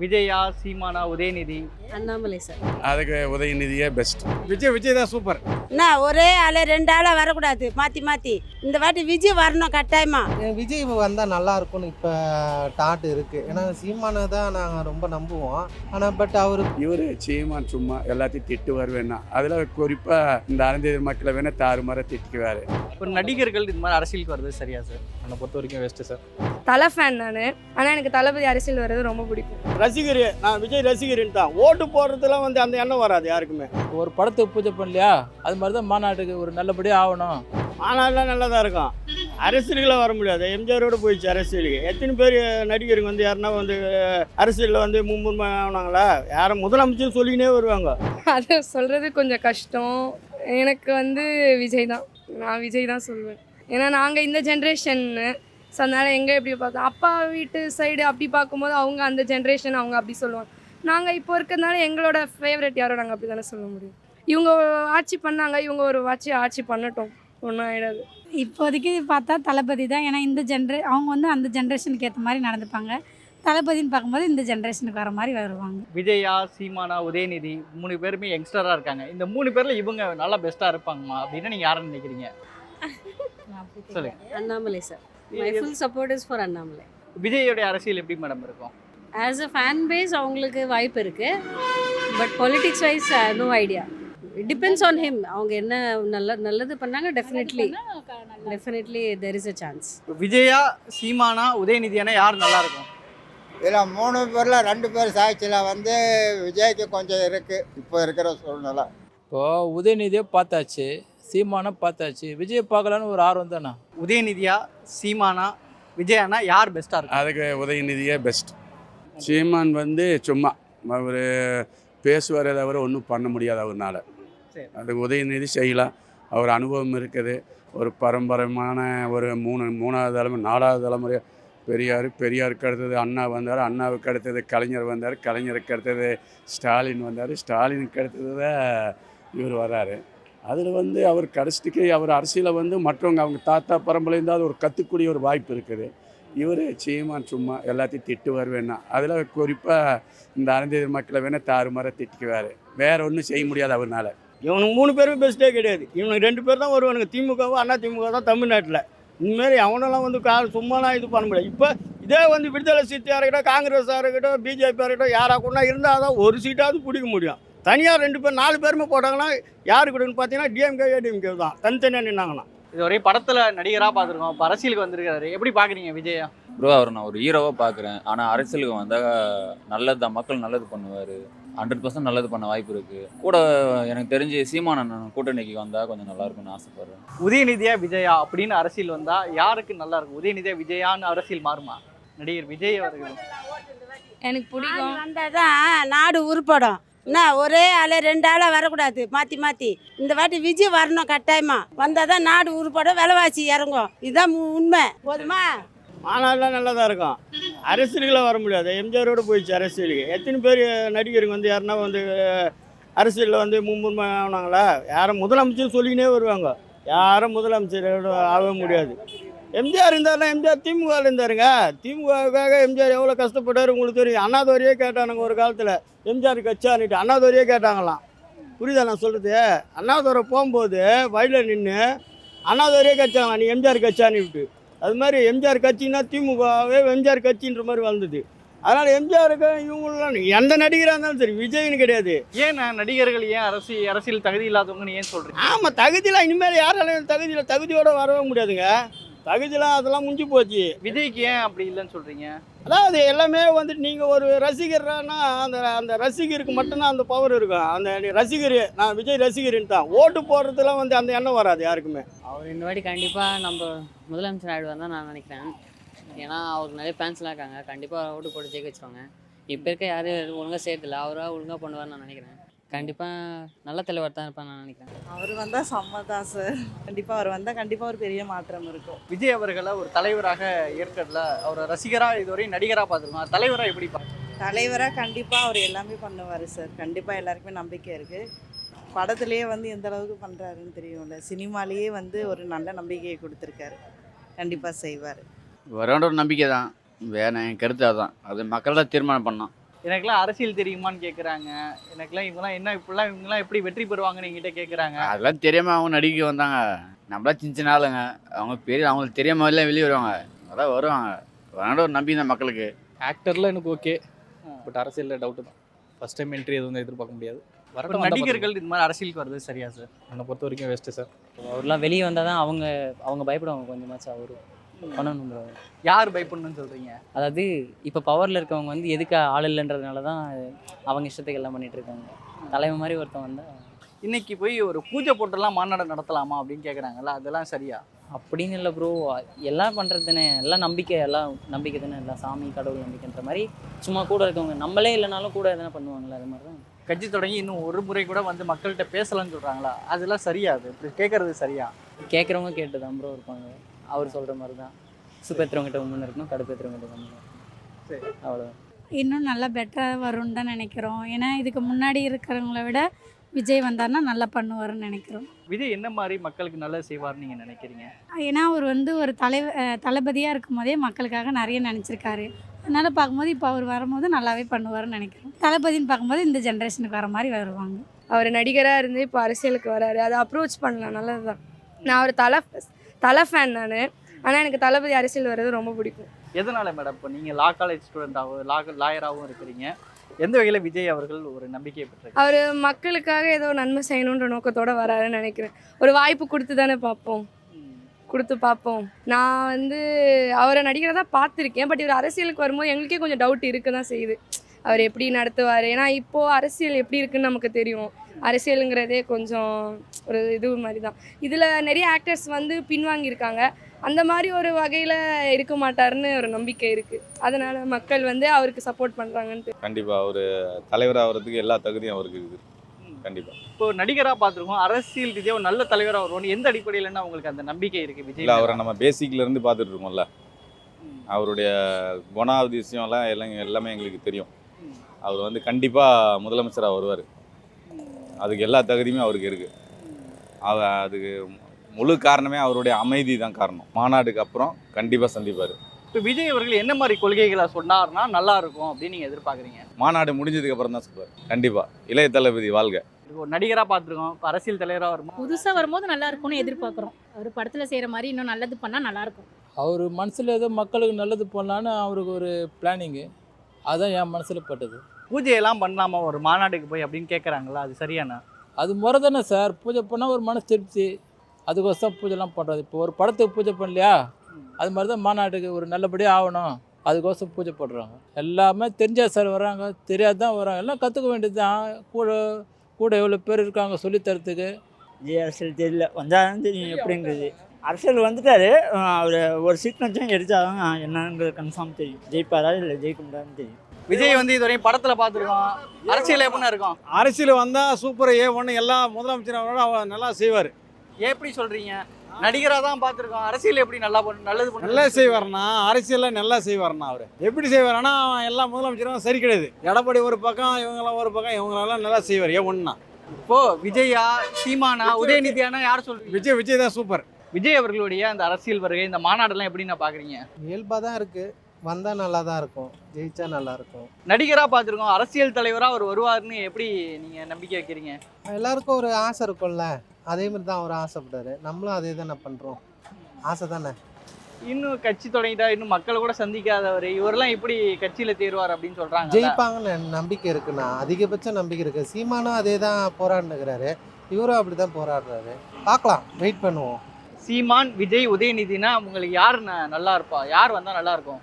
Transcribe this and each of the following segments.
விஜயா சீமானா உதயநிதி? அண்ணாமலை சார். அதுக்கு உதயநிதியே பெஸ்ட் விஜய் விஜய் தான் சூப்பர் என்ன ஒரே ஆளு ரெண்டு ஆளா வரக்கூடாது. மாத்தி மாத்தி. இந்த வாட்டி விஜய் வரணும் கட்டாயமா? விஜய் வந்தால் நல்லா இருக்கும்னு இப்போ தாட் இருக்கு. ஏன்னா சீமானை தான் நாங்கள் ரொம்ப நம்புவோம். ஆனால் பட் அவர் இவர் சீமான் சும்மா எல்லாத்தையும் திட்டுவார் வேணா. அதில் குறிப்பாக இந்த அருந்ததி மக்களை வேணா தாறுமாற திட்டுக்குவார் ஒரு நடிகர்கள் இது மாதிரி அரசியலுக்கு வர்றது சரியா சார் என்னை பொறுத்த வரைக்கும் வெஸ்ட்டு சார் தலை ஃபேன் நான். ஆனால் எனக்கு தளபதி அரசியல் வர்றது ரொம்ப பிடிக்கும். ரசிகர் நான் விஜய் ரசிகர்னு தான். ஓட்டு போடுறதுலாம் வந்து அந்த எண்ணம் வராது யாருக்குமே. ஒரு படத்துக்கு பூஜை பண்ணலையா? அது மாதிரி தான் மாநாட்டுக்கு ஒரு நல்லபடியாக ஆகணும். ஆனாலும் நல்லா தான் இருக்கும். அரசியலுக்குலாம் வர முடியாது. எம்ஜிஆரோட போயிடுச்சு அரசியலுக்கு. எத்தனை பேர் நடிகருங்க வந்து யாருன்னா வந்து அரசியலில் வந்து மும்முரமா ஆனாங்களா? யாரும் முதலமைச்சர் சொல்லிக்கினே வருவாங்க. அது சொல்கிறது கொஞ்சம் கஷ்டம். எனக்கு வந்து விஜய் தான். நான் விஜய் தான் சொல்லுவேன். ஏன்னா நாங்கள் இந்த ஜென்ரேஷன்னு ஸோ அதனால் எங்கே எப்படி பார்த்தோம் அப்பா வீட்டு சைடு அப்படி பார்க்கும்போது அவங்க அந்த ஜென்ரேஷன் அவங்க அப்படி சொல்லுவாங்க. நாங்கள் இப்போ இருக்கிறதுனால எங்களோட ஃபேவரட் யாரோ நாங்கள் அப்படி தானே சொல்ல முடியும். இவங்க ஆட்சி பண்ணாங்க இவங்க ஒரு ஆட்சி ஆட்சி பண்ணட்டும். ஒன்றும் ஆகிடாது இப்போதைக்கு பார்த்தா தளபதி தான். ஏன்னா இந்த ஜென்ரே அவங்க வந்து அந்த ஜென்ரேஷனுக்கு ஏற்ற மாதிரி நடந்துப்பாங்க. தளபதின்னு பார்க்கும்போது இந்த ஜென்ரேஷனுக்கு வர மாதிரி வருவாங்க. விஜயா சீமானா உதயநிதி மூணு பேருமே யங்ஸ்டராக இருக்காங்க. இந்த மூணு பேரில் இவங்க நல்லா பெஸ்ட்டாக இருப்பாங்கம்மா அப்படின்னு நீங்கள் யாரை நினைக்கிறீங்க? சொல்லுங்க. Annamalai sir my full support is for Annamalai. விஜயோடைய அரசியல் எப்படி மேடம் இருக்கும்? ஆஸ் அ ஃபேன் பேஸ் அவங்களுக்கு வாய்ப்பு இருக்கு. But politics wise no idea depends on him அவங்க என்ன நல்ல நல்லது பண்ணாங்க definitely definitely there is a chance Vijaya சீமானா உதயநிதியானா யார் நல்லா இருக்கும்? இதில் மூணு பேரில் ரெண்டு பேர் சாய்ச்சியில் வந்து விஜய்க்கு கொஞ்சம் இருக்குது இப்போ இருக்கிற சூழ்நிலை. இப்போது உதயநிதியை பார்த்தாச்சு சீமானை பார்த்தாச்சு. விஜய் பார்க்கலான்னு ஒரு ஆர்வம் தானே? உதயநிதியா சீமானா விஜயானா யார் பெஸ்ட்டாக இருக்கும் அதுக்கு உதயநிதியே பெஸ்ட் சீமான் வந்து சும்மா அவர் பேசுவாரே தவிர ஒன்றும் பண்ண முடியாது அவர்னால. சரி. அதுக்கு உதயநிதி செய்யலாம். அவர் அனுபவம் இருக்குது. ஒரு பரம்பரமான ஒரு மூணு மூணாவது தலைமுறை நாலாவது தலைமுறை பெரியார் பெரியாருக்கு அடுத்தது அண்ணா வந்தார் அண்ணாவுக்கு அடுத்தது கலைஞர் வந்தார் கலைஞருக்கு அடுத்தது ஸ்டாலின் வந்தார் ஸ்டாலினுக்கு அடுத்தது தான் இவர் வர்றாரு அதில் வந்து அவர் கடைசிக்கு அவர் அரசியலை வந்து மற்றவங்க அவங்க தாத்தா பரம்பரையிலேருந்து அது ஒரு கற்றுக்கூடிய ஒரு வாய்ப்பு இருக்குது. இவர் சீமான் சும்மா எல்லாத்தையும் திட்டுவார் வேணா. அதில் குறிப்பாக இந்த அருந்ததி மக்களை வேணால் தாறுமாற திட்டுக்குவார். வேற ஒன்றும் செய்ய முடியாது அவர்னால. இவனுக்கு மூணு பேருமே பெஸ்ட்டே கிடையாது. இவனுக்கு ரெண்டு பேர் தான் வருவானுங்க. திமுகவும் அண்ணா திமுக தான் தமிழ்நாட்டில். இந்தமாரி அவனெல்லாம் வந்து கா சும்மாலாம் இது பண்ண முடியாது. இப்போ இதே வந்து விடுதலை சீட்டாக இருக்கட்டும் காங்கிரஸாக இருக்கட்டும் பிஜேபியாக இருக்கட்டும் யாராக கூட இருந்தால் தான் ஒரு சீட்டாவது பிடிக்க முடியும். தனியாக ரெண்டு பேர் நாலு பேருமே போட்டாங்கன்னா யாரு கூடன்னு பார்த்தீங்கன்னா டிஎம்கே ஏடிஎம்கே தான். தனித்தனியாக நின்னாங்கன்னா. இது ஒரே படத்தில் நடிகராக பார்த்துருக்கோம். இப்போ அரசியலுக்கு வந்திருக்காரு. எப்படி பார்க்குறீங்க விஜயா? ப்ரோ அவர் நான் ஒரு ஹீரோவாக பார்க்குறேன் ஆனால் அரசியலுக்கு வந்தால் நல்லது தான் மக்கள் நல்லது பண்ணுவார். ஹண்ட்ரட் பர்சன்ட் நல்லது பண்ண வாய்ப்பு இருக்குது கூட எனக்கு தெரிஞ்சு சீமான் அண்ணன் கூட்டணிக்கு வந்தால் கொஞ்சம் நல்லா இருக்கும்னு ஆசைப்பட்றேன். உதயநிதியா விஜயா அப்படின்னு அரசியல் வந்தா யாருக்கு நல்லா இருக்கும்? உதயநிதியா விஜயான்னு அரசியல் மாறுமா? நடிகர் விஜய் அவர்கள். எனக்கு பிடிக்கும். வந்தாதான் நாடு உருப்படும். என்ன ஒரே ஆளு ரெண்டு ஆளா வரக்கூடாது. மாத்தி மாத்தி. இந்த வாட்டி விஜய் வரணும் கட்டாயமா. வந்தாதான் நாடு உருப்படும் விலைவாசி இறங்கும். இதுதான் உண்மை. போதுமா? ஆனாலும் நல்லா தான் இருக்கும். அரசியலுக்குலாம் வர முடியாது. எம்ஜிஆரோட போயிடுச்சு அரசியலுக்கு. எத்தனை பேர் நடிகருங்க வந்து யாருன்னா வந்து அரசியலில் வந்து மும்முரமா ஆனாங்களா? யாரும் முதலமைச்சர் சொல்லிக்கினே வருவாங்க. யாரும் முதலமைச்சரோட ஆகவே முடியாது. எம்ஜிஆர் இருந்தார்னா எம்ஜிஆர் திமுகவில் இருந்தாருங்க. திமுகவுக்காக எம்ஜிஆர் எவ்வளோ கஷ்டப்பட்டார் உங்களுக்கு தெரியும். அண்ணாதுரையே கேட்டானுங்க ஒரு காலத்தில். எம்ஜிஆர் கட்சான்னுட்டு அண்ணாதுரையே கேட்டாங்களாம். புரியுதா நான் சொல்கிறது அண்ணாதுரை போகும்போது வயலில் நின்று அண்ணாதுரையே கட்சாங்களாம் நீ எம்ஜிஆர் கட்சான்னு விட்டு அது மாதிரி எம்ஜிஆர் கட்சின்னா திமுகவே எம்ஜிஆர் கட்சின்ற மாதிரி வளர்ந்தது அதனால் எம்ஜிஆருக்கு இவங்களாம் எந்த நடிகராக இருந்தாலும் சரி விஜய்னு கிடையாது. ஏன் நான் நடிகர்கள் ஏன் அரசியல் அரசியல் தகுதி இல்லாதவங்கன்னு ஏன் சொல்றீங்க? ஆமாம் தகுதிலாம் இனிமேல் யாராலையும் தகுதியில் தகுதியோட வரவே முடியாதுங்க. தகுதிலாம் அதெல்லாம் முடிஞ்சு போச்சு. விஜய்க்கு ஏன் அப்படி இல்லைன்னு சொல்றீங்க? அதாவது எல்லாமே வந்துட்டு நீங்கள் ஒரு ரசிகர்னா அந்த அந்த ரசிகருக்கு மட்டும்தான் அந்த பவர் இருக்கும். அந்த ரசிகர் நான் விஜய் ரசிகர்னு தான். ஓட்டு போடுறதுலாம் வந்து அந்த எண்ணம் வராது யாருக்குமே. அவர் இந்த வாட்டி கண்டிப்பாக நம்ம முதலமைச்சர் ஆயிடுவார் தான் நான் நினைக்கிறேன். ஏன்னா அவருக்கு நிறைய ஃபேன்ஸ்லாம் இருக்காங்க. கண்டிப்பாக ஓட்டு போட்டு ஜெயிக்க வச்சுருவாங்க. இப்போ இருக்க யாரும் ஒழுங்காக செய்யறதில்ல அவராக ஒழுங்காக பண்ணுவார்னு நான் நினைக்கிறேன். கண்டிப்பாக நல்ல தலைவர் தான் இருப்பான்னு நான் நினைக்கிறேன். அவர் வந்தால் செம்ம தான் சார் கண்டிப்பாக அவர் வந்தால் கண்டிப்பாக ஒரு பெரிய மாற்றம் இருக்கும். விஜய் அவர்களை ஒரு தலைவராக ஏற்கனவே அவர் ரசிகரா இதுவரை நடிகரா பார்த்துருக்கோம்? தலைவரா எப்படி பார்க்க? தலைவராக கண்டிப்பாக அவர் எல்லாமே பண்ணுவார் சார் கண்டிப்பாக எல்லாருக்குமே நம்பிக்கை இருக்குது படத்துலேயே வந்து எந்த அளவுக்கு பண்ணுறாருன்னு தெரியும்ல. சினிமாலேயே வந்து ஒரு நல்ல நம்பிக்கையை கொடுத்துருக்காரு. கண்டிப்பாக செய்வார். வரோன்ற ஒரு நம்பிக்கை தான் வேற என் கருத்து அதுதான் அது மக்கள் தான் தீர்மானம் பண்ணோம் எனக்கெல்லாம் அரசியல் தெரியுமான்னு கேட்குறாங்க எனக்கெல்லாம் இவங்கெல்லாம் என்ன இப்படிலாம் இவங்கெல்லாம் எப்படி வெற்றி பெறுவாங்கன்னு என்கிட்ட கேட்குறாங்க அதெல்லாம் தெரியாம அவங்க நடிக்க வந்தாங்க. நம்மளாம் சின்ன சின்ன ஆளுங்க. அவங்க பெரிய அவங்களுக்கு தெரியாம எல்லாம் வெளியே வருவாங்க. அதான் வருவாங்க. அதனால ஒரு நம்பி தான் மக்களுக்கு. ஆக்டரில் எனக்கு ஓகே பட் அரசியலில் டவுட்டு தான். ஃபஸ்ட் டைம் என்ட்ரி எதுவும் எதிர்பார்க்க முடியாது. வரட்டும் நடிகர்கள் இது மாதிரி அரசியலுக்கு வருது சரியா சார். என்னை பொறுத்த வரைக்கும் வேஸ்ட்டு சார் அவர்லாம் வெளியே வந்தால் தான் அவங்க அவங்க பயப்படுவாங்க கொஞ்சமாச்சும் அவரு. பண்ணணும் bro. யார் பயப்படணும்னு சொல்றீங்க? அதாவது இப்போ பவரில் இருக்கவங்க வந்து எதுக்கு ஆள் இல்லைன்றதுனால தான் அவங்க இஷ்டத்துக்கு எல்லாம் பண்ணிட்டு இருக்காங்க. தலைவன் மாதிரி ஒருத்தன் வந்தால் இன்னைக்கு போய் ஒரு பூஜை போட்டெல்லாம் மாநாடு நடத்தலாமா அப்படின்னு கேட்குறாங்கல்ல அதெல்லாம் சரியா? அப்படின்னு இல்லை ப்ரோ எல்லாம் பண்ணுறது தானே. எல்லாம் நம்பிக்கை எல்லாம் நம்பிக்கை தானே. எல்லாம் சாமி கடவுள் நம்பிக்கைன்ற மாதிரி சும்மா கூட இருக்கவங்க நம்மளே இல்லைனாலும் கூட எதனா பண்ணுவாங்கல்ல அது மாதிரி தான். கட்சி தொடங்கி இன்னும் ஒரு முறை கூட வந்து மக்கள்கிட்ட பேசலாம்னு சொல்றாங்களா? அதெல்லாம் சரியா அது? கேட்கறது சரியா? கேட்குறவங்க கேட்டு தான் ப்ரோ இருப்பாங்க. அவர் சொல்கிற மாதிரி தான் சுப்பேத்துறவங்கிட்ட முன்னே இருக்கணும் கடுப்பேத்துறவங்கிட்ட முன்னே சரி. அவ்வளோதான் இன்னும் நல்லா பெட்டராக வரும்னு தான் நினைக்கிறோம். ஏன்னா இதுக்கு முன்னாடி இருக்கிறவங்கள விட விஜய் வந்தார்னா நல்லா பண்ணுவாருன்னு நினைக்கிறோம். விஜய் என்ன மாதிரி மக்களுக்கு நல்லது செய்வார்னு நீங்க நினைக்கிறீங்க? ஏன்னா அவர் வந்து ஒரு தலை தளபதியாக இருக்கும் போதே மக்களுக்காக நிறைய நினச்சிருக்காரு. அதனால் பார்க்கும்போது இப்போ அவர் வரும்போது நல்லாவே பண்ணுவாருன்னு நினைக்கிறோம். தளபதின்னு பார்க்கும்போது இந்த ஜென்ரேஷனுக்கு வர மாதிரி வருவாங்க. அவர் நடிகராக இருந்து இப்போ அரசியலுக்கு வராரு. அதை அப்ரோச் பண்ணலாம். நல்லது தான் நான் ஒரு தலை தலை ஃபேன் நான். ஆனால் எனக்கு தளபதி அரசியல் வர்றது ரொம்ப பிடிக்கும். எதனால மேடம் இப்போ நீங்க லா காலேஜ் ஸ்டூடெண்டாகவும் லா லாயராகவும் இருக்கிறீங்க? எந்த வகையில் விஜய் அவர்கள் ஒரு நம்பிக்கையை பெற்றிருக்காங்க அவர் மக்களுக்காக ஏதோ நன்மை செய்யணுன்ற நோக்கத்தோட வராருன்னு நினைக்கிறேன். ஒரு வாய்ப்பு கொடுத்து தானே பார்ப்போம். கொடுத்து பார்ப்போம். நான் வந்து அவரை நடிகரை தான் பார்த்துருக்கேன். பட் இவர் அரசியலுக்கு வரும்போது எங்களுக்கே கொஞ்சம் டவுட் இருக்க தான் செய்யுது. அவர் எப்படி நடத்துவார்? ஏன்னா இப்போது அரசியல் எப்படி இருக்குன்னு நமக்கு தெரியும். அரசியலுங்கிறதே கொஞ்சம் ஒரு இது மாதிரி தான் இதில் நிறைய ஆக்டர்ஸ் வந்து பின்வாங்கியிருக்காங்க. அந்த மாதிரி ஒரு வகையில் இருக்க மாட்டாருன்னு ஒரு நம்பிக்கை இருக்குது அதனால் மக்கள் வந்து அவருக்கு சப்போர்ட் பண்ணுறாங்கன்ட்டு கண்டிப்பாக அவர் தலைவர் ஆகிறதுக்கு எல்லா தகுதியும் அவருக்கு இருக்குது. கண்டிப்பாக இப்போ நடிகராக பார்த்துருக்கோம். அரசியல் ரீதியாக ஒரு நல்ல தலைவராக வருவோம்னு எந்த அடிப்படையிலன்னா உங்களுக்கு அந்த நம்பிக்கை இருக்கு விஜய்? அவரை நம்ம பேசிக்ல இருந்து பார்த்துட்டு இருக்கோம்ல. அவருடைய குணாதிசயம்லாம் எல்லாம் எல்லாமே எங்களுக்கு தெரியும். அவர் வந்து கண்டிப்பாக முதலமைச்சராக வருவார். அதுக்கு எல்லா தகுதியுமே அவருக்கு இருக்குது அவ அதுக்கு முழு காரணமே அவருடைய அமைதி தான் காரணம். மாநாடுக்கு அப்புறம் கண்டிப்பாக சந்திப்பார். இப்போ விஜய் அவர்கள் என்ன மாதிரி கொள்கைகளை சொன்னார்னா நல்லா இருக்கும் அப்படின்னு நீங்க எதிர்பார்க்குறீங்க? மாநாடு முடிஞ்சதுக்கு அப்புறம் தான் சொல்லுவார். கண்டிப்பாக இளைய தளபதி வாழ்க. இப்போ ஒரு நடிகராக பார்த்துருக்கோம். இப்போ அரசியல் தலைவராக வரும்போது புதுசாக வரும்போது நல்லா இருக்கும்னு எதிர்பார்க்குறோம். அவர் படத்தில் செய்கிற மாதிரி இன்னும் நல்லது பண்ணால் நல்லாயிருக்கும் அவர் மனசில் ஏதோ மக்களுக்கு நல்லது பண்ணலான்னு அவருக்கு ஒரு பிளானிங்கு அதான் என் மனசில் பட்டது. பூஜையெல்லாம் பண்ணலாமா ஒரு மாநாட்டுக்கு போய் அப்படின்னு கேட்குறாங்களா அது சரியானா? அது முறை தானே சார். பூஜை பண்ணால் ஒரு மனசு திருப்தி. அதுக்கோசம் பூஜைலாம் பண்ணுறது இப்போ ஒரு படத்துக்கு பூஜை பண்ணலையா? அது மாதிரி தான் மாநாட்டுக்கு ஒரு நல்லபடியாக ஆகணும். அதுக்கோசம் பூஜை போடுறாங்க. எல்லாமே தெரிஞ்சா சார் வராங்க. தெரியாது தான் வராங்க. எல்லாம் கற்றுக்க வேண்டியது தான். கூட கூட எவ்வளோ பேர் இருக்காங்க சொல்லித் தரத்துக்கு. விஜய் அரசியல் தெரியல. வந்தாலும் தெரியும் எப்படிங்கிறது அரசியல் வந்துட்டாரு. அவர் ஒரு சீட் வச்சும் எடுத்தாலும் என்னன்றது கன்ஃபார்ம் தெரியும். ஜெயிப்பாரா இல்லை ஜெயிக்க முடியாதுன்னு தெரியும். விஜய் வந்து இதுவரையும் படத்துல பார்த்துருக்கோம். அரசியல் எப்படின்னா இருக்கும்? அரசியல் வந்தால் சூப்பர் ஏ ஒன்று எல்லா முதலமைச்சரோட அவர் நல்லா செய்வார். எப்படி சொல்றீங்க? நடிகராக தான் பார்த்துருக்கோம். அரசியல் எப்படி நல்லா பண்ணு நல்லது பண்ணு? நல்லா செய்வார்ண்ணா. அரசியலில் நல்லா செய்வார்ண்ணா அவர். எப்படி செய்வார்னா எல்லா முதலமைச்சரும் சரி கிடையாது. எடப்பாடி ஒரு பக்கம் இவங்களாம் ஒரு பக்கம் இவங்களெல்லாம் நல்லா செய்வார். ஏ ஒன்றுனா இப்போ விஜயா சீமானா உதயநிதியானா யார் சொல்றீங்க? விஜய் விஜய் தான் சூப்பர் விஜய் அவர்களுடைய அந்த அரசியல் வருகை இந்த மாநாடெல்லாம் எப்படி நான் பாக்குறீங்க இயல்பாக தான் இருக்குது வந்தால் நல்லா தான் இருக்கும். ஜெயிச்சா நல்லா இருக்கும். நடிகரா பார்த்துருக்கோம். அரசியல் தலைவரா அவர் வருவார்னு எப்படி நீங்க நம்பிக்கை வைக்கிறீங்க? எல்லாருக்கும் ஒரு ஆசை இருக்கும்ல. அதே மாதிரி தான் அவர் ஆசைப்பட்டாரு நம்மளும் அதே தானே பண்ணுறோம் ஆசை தானே? இன்னும் கட்சி தொடங்கிட்டா இன்னும் மக்களை கூட சந்திக்காதவர் இவரெல்லாம் எப்படி கட்சியில தேர்வார் அப்படின்னு சொல்றாங்க ஜெயிப்பாங்கன்னு நம்பிக்கை இருக்குண்ணா அதிகபட்ச நம்பிக்கை இருக்குது சீமானும் அதே தான் போராடினுக்கிறாரு. இவரும் அப்படி தான் போராடுறாரு. பார்க்கலாம். வெயிட் பண்ணுவோம். சீமான் விஜய் உதயநிதினா உங்களுக்கு யார் ந- நல்லா இருப்பா? யார் வந்தால் நல்லா இருக்கும்?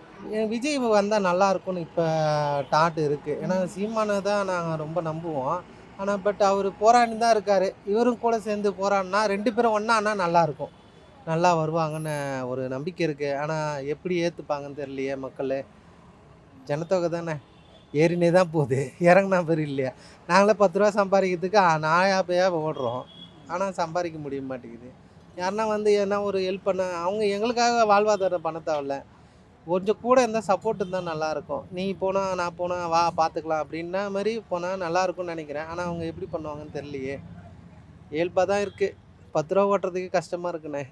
விஜய் வந்தால் நல்லா இருக்கும்னு இப்போ டாட் இருக்குது ஏன்னா சீமானை தான் நாங்கள் ரொம்ப நம்புவோம். ஆனால் பட் அவர் போராடி தான் இருக்கார். இவரும் கூட சேர்ந்து போராடினா ரெண்டு பேரும் ஒன்றானா நல்லாயிருக்கும் நல்லா வருவாங்கன்னு ஒரு நம்பிக்கை இருக்குது ஆனால் எப்படி ஏற்றுப்பாங்கன்னு தெரியலையே மக்கள். ஜனத்தொகை தானே. ஏறினே தான் போகுது. இறங்கினா பேர் இல்லையா? நாங்களே பத்து ரூபா சம்பாதிக்கிறதுக்கு நாயா பேயா ஓடுறோம். ஆனால் சம்பாதிக்க முடிய மாட்டேங்குது. யாருன்னா வந்து எதனா ஒரு ஹெல்ப் பண்ண அவங்க எங்களுக்காக வாழ்வாதாரம் பண்ண தேவையில்ல கொஞ்சம் கூட இருந்தால் சப்போர்ட் இருந்தால் நல்லாயிருக்கும் நீ போனால் நான் போனால் வா பார்த்துக்கலாம் அப்படின்னா மாதிரி போனால் நல்லாயிருக்கும்னு நினைக்கிறேன். ஆனால் அவங்க எப்படி பண்ணுவாங்கன்னு தெரியலையே. இயல்பாக தான் இருக்குது பத்து ரூபா ஓட்டுறதுக்கு கஷ்டமாக இருக்குண்ணே.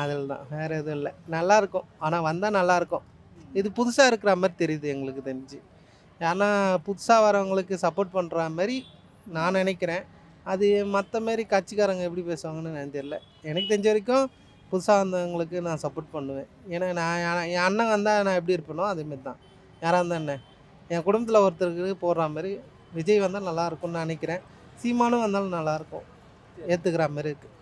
அதில் தான் வேறு எதுவும் இல்லை. நல்லாயிருக்கும் ஆனால் வந்தால் நல்லாயிருக்கும் இது புதுசாக இருக்கிற மாதிரி தெரியுது எங்களுக்கு தெரிஞ்சு. ஏன்னா புதுசாக வரவங்களுக்கு சப்போர்ட் பண்ணுற மாதிரி நான் நினைக்கிறேன். அது மற்ற மாரி கட்சிக்காரங்க எப்படி பேசுவாங்கன்னு எனக்கு தெரியல. எனக்கு தெரிஞ்ச வரைக்கும் புதுசாக வந்தவங்களுக்கு நான் சப்போர்ட் பண்ணுவேன். ஏன்னா நான் என் அண்ணன் வந்தால் நான் எப்படி இருப்பேனோ அதேமாரி தான். யாராக இருந்தால் என்ன? என் குடும்பத்தில் ஒருத்தருக்கு போடுற மாதிரி விஜய் வந்தால் நல்லா இருக்கும்னு நினைக்கிறேன். சீமானும் வந்தாலும் நல்லாயிருக்கும் ஏற்றுக்கிற மாதிரி இருக்குது